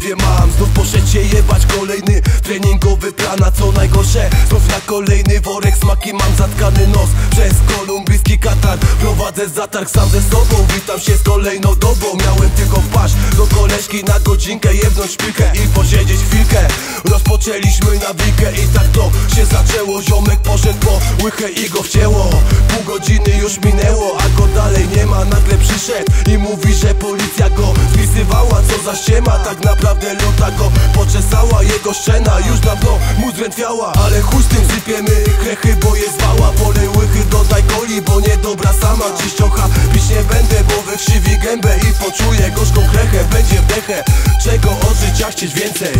głowie mam. Znów poszedł się jebać kolejny treningowy plan A co najgorsze, znów na kolejny worek smaki mam zatkany nos. Przez kolumbijski katar prowadzę zatarg sam ze sobą. Witam się z kolejną dobą, miałem tylko wpaść do koleżki na godzinkę Jebnąć szpilkę i posiedzieć chwilkę. Rozpoczęliśmy nawikę i tak to się zaczęło. Ziomek poszedł po łychę i go wcięło. Pół godziny już minęło, a go dalej nie ma Nagle przyszedł i mówi, że policja go spisywała Co za ściema, tak naprawdę luta go poczesała. Jego szczena już dawno mu zdrętwiała. Ale chuj z tym sypiemy krechy, bo jest wała Polej łychy, dodaj coli, bo niedobra sama. Dziś ciocha pić nie będę, bo wykrzywi gębę I poczuję gorzką krechę, będzie wdechę Czego od życia chcieć więcej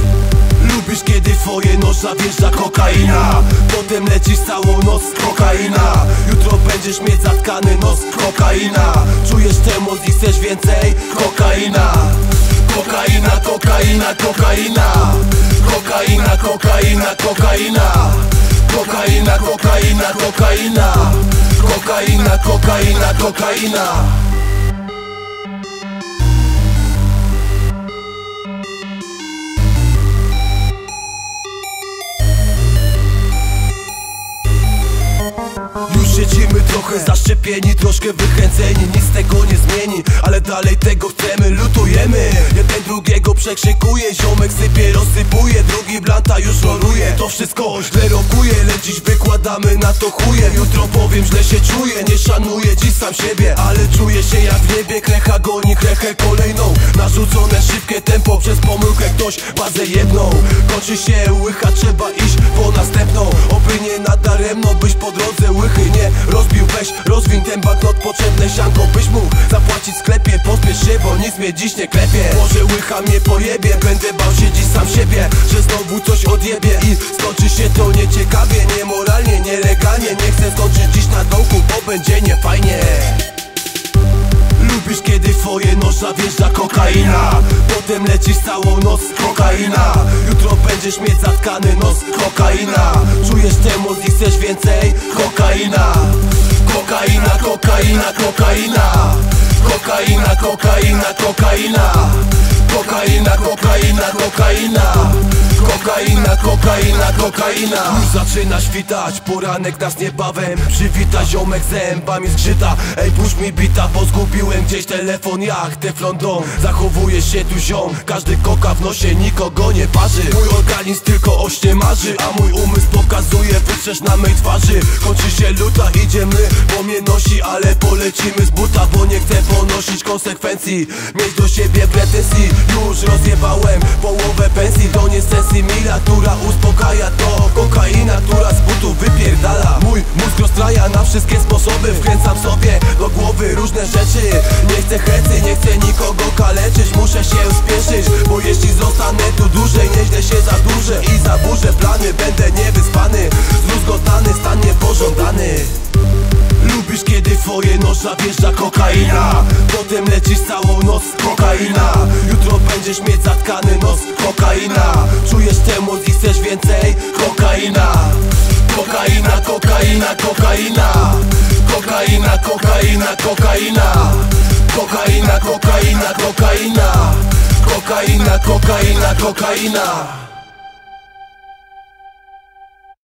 Lubisz kiedy twoje nos zawjeżdża kokaina? Potem lecisz całą noc kokaina. Jutro będziesz mieć zatkany nos kokaina. Czujesz moc i chcesz więcej? Kokaina. Kokaina, kokaina, kokaina. Kokaina, kokaina, kokaina. Kokaina, kokaina, kokaina. Kokaina, kokaina, kokaina trochę zaszczepieni, troszkę wychęceni Nic tego nie zmieni, ale dalej tego chcemy Lutujemy, jeden drugiego przekrzykuje Ziomek sypie, rozsypuje, drugi blanta już roluje To wszystko źle rokuje, lecz dziś wykładamy na to chuje. Jutro powiem, źle się czuję, nie szanuję dziś sam siebie Ale czuję się jak w niebie, krecha goni krechę kolejną. Narzucone szybkie tempo, przez pomyłkę ktoś bazę jedną. Kończy się łycha, trzeba iść po następną. Oby nie nadaremno, byś po drodze łychy nie Weź rozwiń ten banknot, potrzebne sianko Byś mógł zapłacić w sklepie, pospiesz się, bo nic mnie dziś nie klepie. Może łycha mnie pojebie, będę bał się dziś sam siebie Że znowu coś odjebie i skończy się to nieciekawie Niemoralnie, nielegalnie, nie chcę skończyć dziś na dołku, bo będzie niefajnie. Lubisz kiedy twoje noża wjeżdża kokaina. Potem lecisz całą noc kokaina. Jutro będziesz mieć zatkany nos kokaina. Czujesz moc i chcesz więcej kokaina コカイナコカイナコカイナ。コカイナコカイナコカイナ。コカイナコカイナコカイナ。Kokaina, kokaina, kokaina. Już zaczyna świtać, poranek nas niebawem. Przywita ziomek zębami zgrzyta Ej puść mi bita, bo zgubiłem gdzieś telefon. Jak teflon dom Zachowuje się tu ziom, każdy koka w nosie nikogo nie parzy Mój organizm tylko o śnie marzy, a mój umysł pokazuje wytrzesz na mej twarzy. Kończy się luta, idziemy, bo mnie nosi, ale polecimy z buta Bo nie chcę ponosić konsekwencji, mieć do siebie pretensji. Już rozjebałem połowę pensji, to nie sesji mila, która uspokaja To. Kokaina, która z butu wypierdala. Mój mózg rozstraja na wszystkie sposoby. Wkręcam sobie do głowy różne rzeczy. Nie chcę hecy, nie chcę nikogo kaleczyć. Muszę się spieszyć, bo jeśli zostanę tu dłużej Nieźle się zadłużę i zaburzę plany. Będę niewyspany, twoje noża wjeżdża kokaina. Potem lecisz całą noc kokaina. Jutro będziesz mieć zatkany nos kokaina. Czujesz moc i chcesz więcej? Kokaina. Kokaina, kokaina, kokaina. Kokaina, kokaina, kokaina. Kokaina, kokaina, kokaina. Kokaina, kokaina, kokaina